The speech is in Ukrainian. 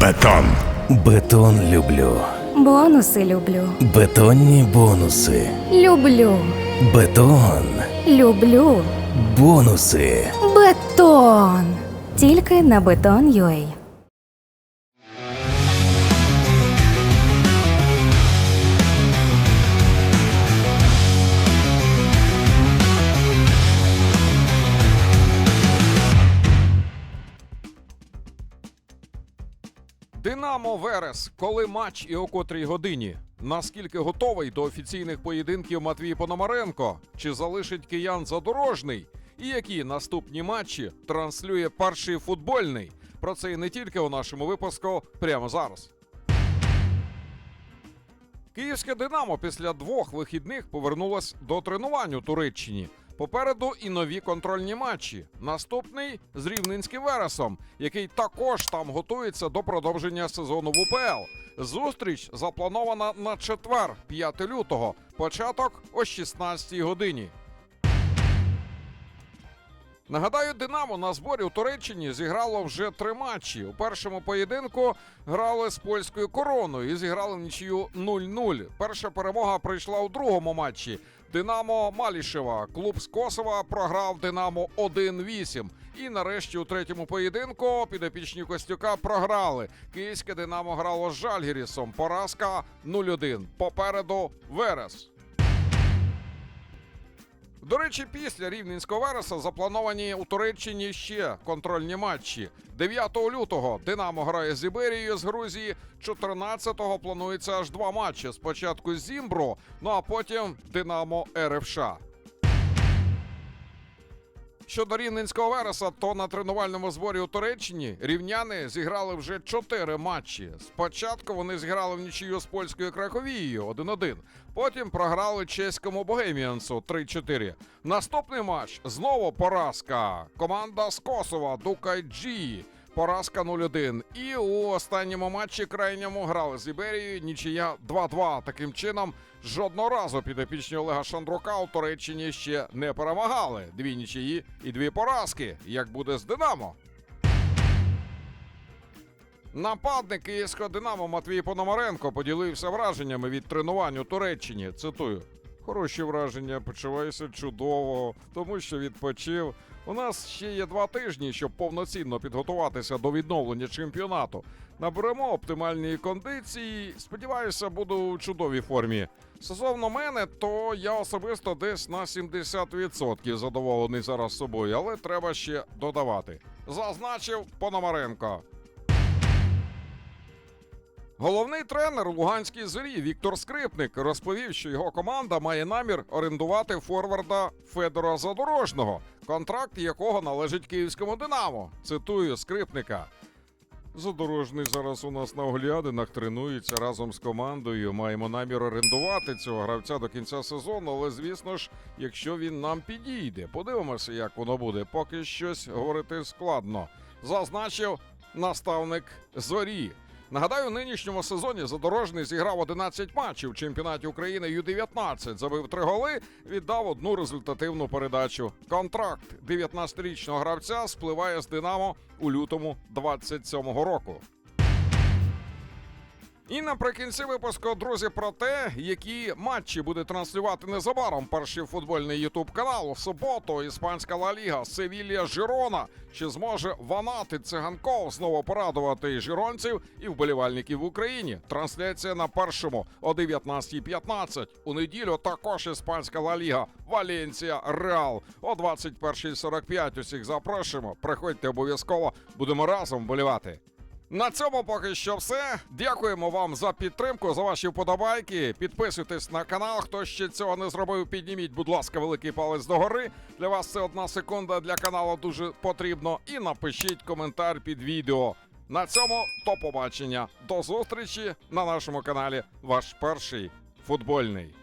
Бетон. Бетон люблю. Бонуси люблю. Бетонні бонуси. Люблю. Бетон. Люблю. Бонуси. Бетон. Тільки на Бетон.ua. Динамо Верес. Коли матч і о котрій годині? Наскільки готовий до офіційних поєдинків Матвій Пономаренко? Чи залишить киян задорожний? І які наступні матчі транслює перший футбольний? Про це і не тільки у нашому випуску прямо зараз. Київське Динамо після двох вихідних повернулось до тренувань у Туреччині. Попереду і нові контрольні матчі. Наступний з рівненським Вересом, який також там готується до продовження сезону в УПЛ. Зустріч запланована на четвер, 5 лютого. Початок о 16 годині. Нагадаю, Динамо на зборі у Туреччині зіграло вже три матчі. У першому поєдинку грали з польською короною і зіграли нічию 0-0. Перша перемога прийшла у другому матчі. Динамо Малішева. Клуб з Косова програв Динамо 1-8. І нарешті у третьому поєдинку підопічні Костюка програли. Київське Динамо грало з Жальгірісом. Поразка 0-1. Попереду Верес. До речі, після рівненського вереса заплановані у Туреччині ще контрольні матчі. 9 лютого Динамо грає з Іберією з Грузії. 14-го планується аж два матчі. Спочатку з Зімбро, ну а потім Динамо РФШ. Щодо рівненського вереса, то на тренувальному зборі у Туреччині рівняни зіграли вже чотири матчі. Спочатку вони зіграли в нічию з польською Краковією 1-1. Потім програли чеському Богеміансу 3-4. Наступний матч знову поразка. Команда з Косова Дукайджі. Поразка 0-1. І у останньому матчі крайньому грали з Іберією. Нічия 2-2. Таким чином, жодного разу підопічні Олега Шандрука у Туреччині ще не перемагали. Дві нічиї і дві поразки. Як буде з Динамо? Нападник київського Динамо Матвій Пономаренко поділився враженнями від тренувань у Туреччині. Цитую. Хороші враження, почуваюся чудово, тому що відпочив. У нас ще є два тижні, щоб повноцінно підготуватися до відновлення чемпіонату. Наберемо оптимальні кондиції. Сподіваюся, буду у чудовій формі. Стосовно мене, то я особисто десь на 70% задоволений зараз собою, але треба ще додавати. Зазначив Пономаренко. Головний тренер Луганській зорі Віктор Скрипник розповів, що його команда має намір орендувати форварда Федора Задорожного, контракт якого належить київському Динамо. Цитую скрипника. Задорожний зараз у нас на оглядинах тренується разом з командою. Маємо намір орендувати цього гравця до кінця сезону, але звісно ж, якщо він нам підійде, подивимося, як воно буде. Поки щось говорити складно. Зазначив наставник зорі. Нагадаю, в нинішньому сезоні задорожний зіграв 11 матчів в чемпіонаті України Ю-19, забив три голи, віддав одну результативну передачу. Контракт 19-річного гравця спливає з Динамо у лютому 27-го року. І наприкінці випуску, друзі, про те, які матчі буде транслювати незабаром перший футбольний ютуб канал. В суботу іспанська Ла Ліга, Севілія Жирона. Чи зможе Ванати Циганков знову порадувати жиронців і вболівальників в Україні? Трансляція на першому о 19.15. У неділю також іспанська Ла Ліга, Валенція, Реал о 21.45. Усіх запрошуємо. Приходьте обов'язково, будемо разом вболівати. На цьому поки що все. Дякуємо вам за підтримку, за ваші вподобайки. Підписуйтесь на канал. Хто ще цього не зробив, підніміть, будь ласка, великий палець догори. Для вас це одна секунда для каналу дуже потрібно. І напишіть коментар під відео. На цьому до побачення. До зустрічі на нашому каналі. Ваш перший футбольний.